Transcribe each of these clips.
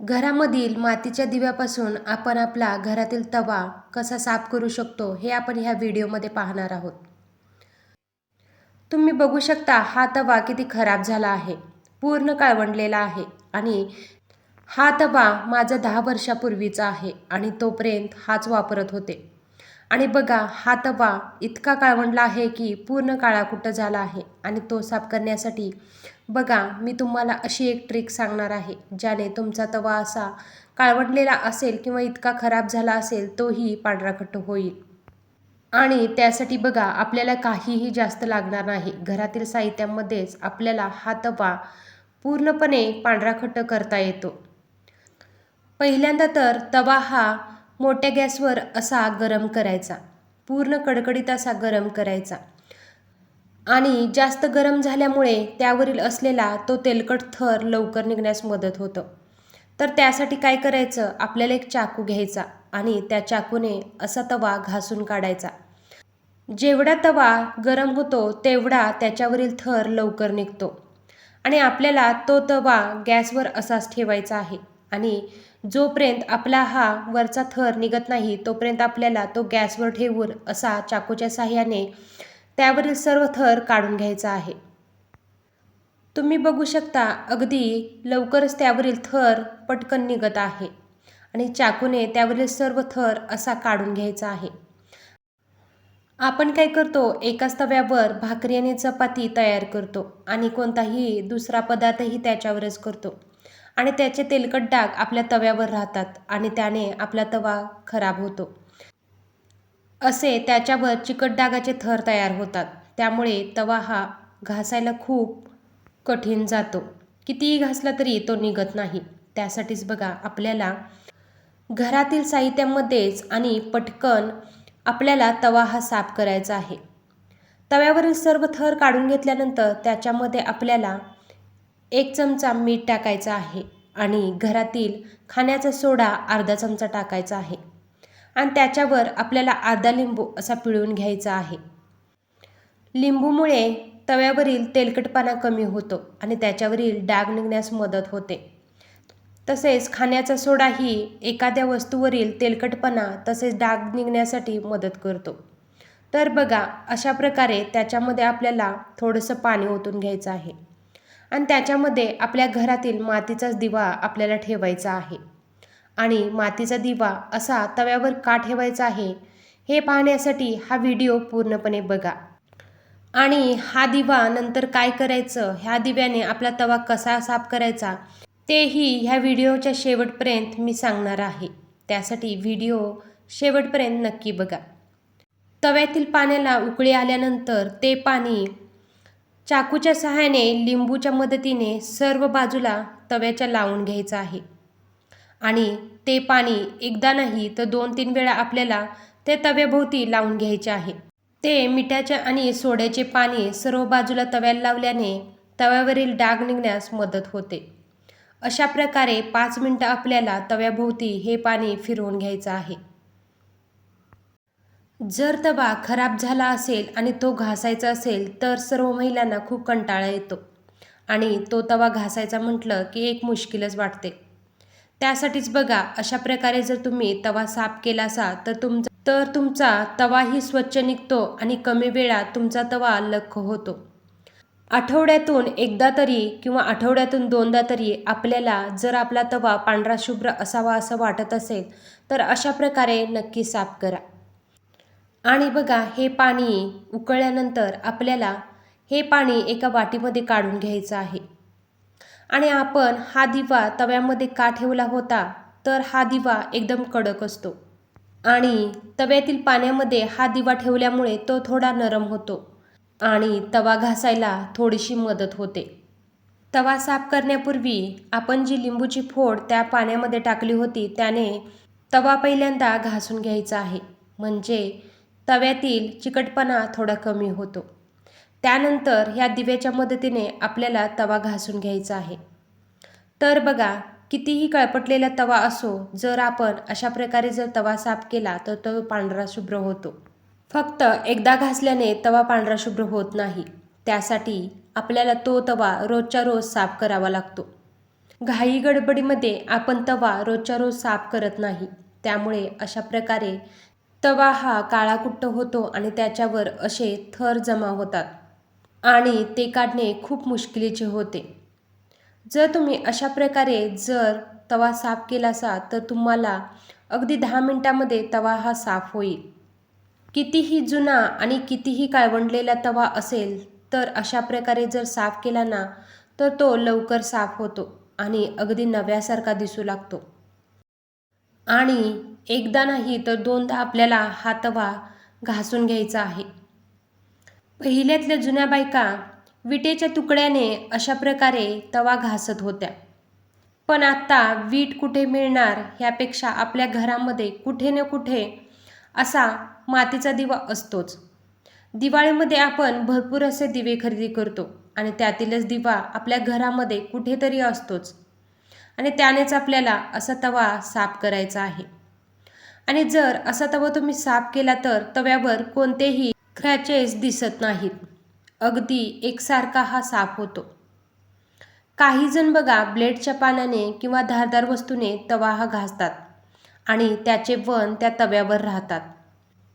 घरामधील मातीच्या दिव्यापासून आपण आपला घरातील तवा कसा साफ करू शकतो हे आपण ह्या व्हिडिओमध्ये पाहणार आहोत. तुम्ही बघू शकता हा तवा किती खराब झाला आहे पूर्ण काळवंडलेला आहे आणि हा तवा माझा दहा वर्षापूर्वीचा आहे आणि तोपर्यंत हाच वापरत होते. आणि बघा हा तवा इतका काळवंडला आहे की पूर्ण काळाकुट्ट झाला आहे आणि तो साफ करण्यासाठी बघा मी तुम्हाला अशी एक ट्रिक सांगणार आहे ज्याने तुमचा तवा असा काळवडलेला असेल किंवा इतका खराब झाला असेल तोही पांढराखट्ट होईल. आणि त्यासाठी बघा आपल्याला काहीही जास्त लागणार नाही. घरातील साहित्यामध्येच आपल्याला हा तवा पूर्णपणे पांढराखट्ट करता येतो. पहिल्यांदा तर तवा हा मोठ्या गॅसवर असा गरम करायचा. पूर्ण कडकडीत असा गरम करायचा. आणि जास्त गरम झाल्यामुळे त्यावरील असलेला तो तेलकट थर लवकर निघण्यास मदत होतं. तर त्यासाठी काय करायचं? आपल्याला एक चाकू घ्यायचा आणि त्या चाकूने असा तवा घासून काढायचा. जेवढा तवा गरम होतो तेवढा त्याच्यावरील थर लवकर निघतो. आणि आपल्याला तो तवा गॅसवर असाच ठेवायचा आहे. आणि जोपर्यंत आपला हा वरचा थर निघत नाही तोपर्यंत आपल्याला तो गॅसवर ठेवून असा चाकूच्या साह्याने त्यावरील सर्व थर काढून घ्यायचा आहे. तुम्ही बघू शकता अगदी लवकरच त्यावरील थर पटकन निघत आहे आणि चाकूने त्यावरील सर्व थर असा काढून घ्यायचा आहे. आपण काय करतो एकाच तव्यावर भाकरी आणि चपाती तयार करतो आणि कोणताही दुसरा पदार्थही त्याच्यावरच करतो आणि त्याचे तेलकट डाग आपल्या तव्यावर राहतात आणि त्याने आपला तवा खराब होतो. असे त्याच्यावर चिकट डागाचे थर तयार होतात. त्यामुळे तवा हा घासायला खूप कठीण जातो. कितीही घासला तरी तो निघत नाही. त्यासाठीच बघा आपल्याला घरातील साहित्यामध्येच आणि पटकन आपल्याला तवा हा साफ करायचा आहे. तव्यावरील सर्व थर काढून घेतल्यानंतर त्याच्यामध्ये आपल्याला एक चमचा मीठ टाकायचा आहे आणि घरातील खाण्याचा सोडा अर्धा चमचा टाकायचा आहे. आणि त्याच्यावर आपल्याला आधा लिंबू असा पिळून घ्यायचा आहे. लिंबूमुळे तव्यावरील तेलकटपणा कमी होतो आणि त्याच्यावरील डाग निघण्यास मदत होते. तसेच खाण्याचा सोडाही एखाद्या वस्तूवरील तेलकटपणा तसेच डाग निघण्यासाठी मदत करतो. तर बघा अशा प्रकारे त्याच्यामध्ये आपल्याला थोडंसं पाणी ओतून घ्यायचं आहे. आणि त्याच्यामध्ये आपल्या घरातील मातीचाच दिवा आपल्याला ठेवायचा आहे. आणि मातीचा दिवा असा तव्यावर का ठेवायचा आहे हे पाहण्यासाठी हा व्हिडिओ पूर्णपणे बघा. आणि हा दिवा नंतर काय करायचं? ह्या दिव्याने आपला तवा कसा साफ करायचा? तेही ह्या व्हिडिओच्या शेवटपर्यंत मी सांगणार आहे. त्यासाठी व्हिडिओ शेवटपर्यंत नक्की बघा. तव्यातील पाण्याला उकळी आल्यानंतर ते पाणी चाकूच्या सहाय्याने लिंबूच्या मदतीने सर्व बाजूला तव्याच्या लावून घ्यायचं आहे. आणि ते पाणी एकदा नाही तर दोन तीन वेळा आपल्याला ते तव्याभोवती लावून घ्यायचे आहे. ते मिठाच्या आणि सोड्याचे पाणी सर्व बाजूला तव्याला लावल्याने तव्यावरील डाग निघण्यास मदत होते. अशा प्रकारे पाच मिनटं आपल्याला तव्याभोवती हे पाणी फिरवून घ्यायचं आहे. जर तवा खराब झाला असेल आणि तो घासायचा असेल तर सर्व महिलांना खूप कंटाळा येतो. आणि तो तवा घासायचा म्हटलं की एक मुश्किलच वाटते. त्यासाठीच बघा अशा प्रकारे जर तुम्ही तवा साफ केला असा तर तुमचा तर तुमचा तवाही स्वच्छ निघतो आणि कमी वेळात तुमचा तवा लख होतो. आठवड्यातून एकदा तरी किंवा आठवड्यातून दोनदा तरी आपल्याला जर आपला तवा पांढरा शुभ्र असावा असं वाटत असेल तर अशा प्रकारे नक्की साफ करा. आणि बघा हे पाणी उकळल्यानंतर आपल्याला हे पाणी एका वाटीमध्ये काढून घ्यायचं आहे. आणि आपण हा दिवा तव्यामध्ये का ठेवला होता तर हा दिवा एकदम कडक असतो. आणि तव्यातील पाण्यामध्ये हा दिवा ठेवल्यामुळे तो थोडा नरम होतो आणि तवा घासायला थोडीशी मदत होते. तवा साफ करण्यापूर्वी आपण जी लिंबूची फोड त्या पाण्यामध्ये टाकली होती त्याने तवा पहिल्यांदा घासून घ्यायचा आहे. म्हणजे तव्यातील चिकटपणा थोडा कमी होतो. त्यानंतर ह्या दिव्याच्या मदतीने आपल्याला तवा घासून घ्यायचा आहे. तर बघा कितीही कळपटलेला तवा असो जर आपण अशा प्रकारे जर तवा साफ केला तर तो पांढरा शुभ्र होतो. फक्त एकदा घासल्याने तवा पांढरा शुभ्र होत नाही. त्यासाठी आपल्याला तो तवा रोजच्या रोज साफ करावा लागतो. घाई गडबडीमध्ये आपण तवा रोजच्या रोज साफ करत नाही. त्यामुळे अशा प्रकारे तवा हा काळाकुट्ट होतो आणि त्याच्यावर असे थर जमा होतात. आणि ते काढणे खूप मुश्किलीचे होते. जर तुम्ही अशा प्रकारे जर तवा साफ केला असा तर तुम्हाला अगदी दहा मिनटामध्ये तवा हा साफ होईल. कितीही जुना आणि कितीही काळवंडलेला तवा असेल तर अशा प्रकारे जर साफ केला ना तर तो लवकर साफ होतो आणि अगदी नव्यासारखा दिसू लागतो. आणि एकदा नाही तर दोनदा आपल्याला हा तवा घासून घ्यायचा आहे. पहिल्यातल्या जुन्या बायका विटेच्या तुकड्याने अशा प्रकारे तवा घासत होत्या. पण आत्ता वीट कुठे मिळणार ह्यापेक्षा आपल्या घरामध्ये कुठे ना कुठे असा मातीचा दिवा असतोच. दिवाळीमध्ये आपण भरपूर असे दिवे खरेदी करतो आणि त्यातीलच दिवा आपल्या घरामध्ये कुठेतरी असतोच. आणि त्यानेच आपल्याला असा तवा साफ करायचा आहे. आणि जर असा तवा तुम्ही साफ केला तर तव्यावर कोणतेही क्रॅचेस दिसत नाहीत. अगदी एकसारखा हा साफ होतो. काही जण बघा ब्लेडच्या पाण्याने किंवा धारदार वस्तूने तवा हा घासतात आणि त्याचे वन त्या तव्यावर राहतात.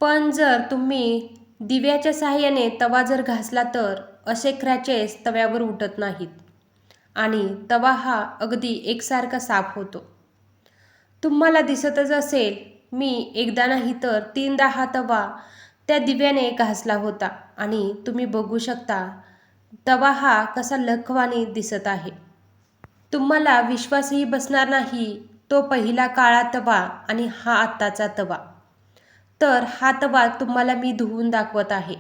पण जर तुम्ही दिव्याच्या साहाय्याने तवा जर घासला तर असे क्रॅचेस तव्यावर उठत नाहीत आणि तवा हा अगदी एकसारखा साफ होतो. तुम्हाला दिसतच असेल मी एकदा नाही तर तीनदा हा तवा त्या दिव्याने घासला होता आणि तुम्ही बघू शकता तवा हा कसा लखवानी दिसत आहे. तुम्हाला विश्वासही बसणार नाही तो पहिला काळा तवा आणि हा आत्ताचा तवा. तर हा तवा तुम्हाला मी धुवून दाखवत आहे.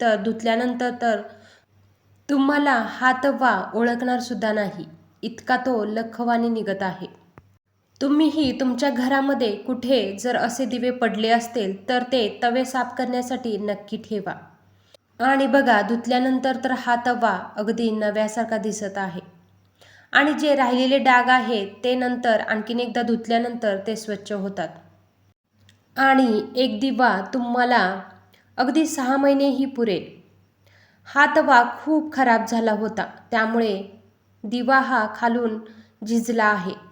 तर धुतल्यानंतर तर तुम्हाला हा तवा ओळखणार सुद्धा नाही इतका तो लखवानी निघत आहे. तुम्हीही तुमच्या घरामध्ये कुठे जर असे दिवे पडले असतील तर ते तवे साफ करण्यासाठी नक्की ठेवा. आणि बघा धुतल्यानंतर तर हा तवा अगदी नव्यासारखा दिसत आहे. आणि जे राहिलेले डाग आहेत ते नंतर आणखीन एकदा धुतल्यानंतर ते स्वच्छ होतात. आणि एक दिवा तुम्हाला अगदी सहा महिनेही पुरेल. हा तवा खूप खराब झाला होता त्यामुळे दिवा हा खालून झिजला आहे.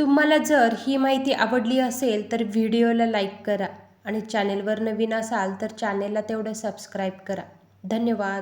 तुम्हाला जर ही माहिती आवडली असेल तर व्हिडिओला लाईक करा आणि चॅनेलवर नवीन असाल तर चॅनेलला तेवढं सबस्क्राईब करा. धन्यवाद.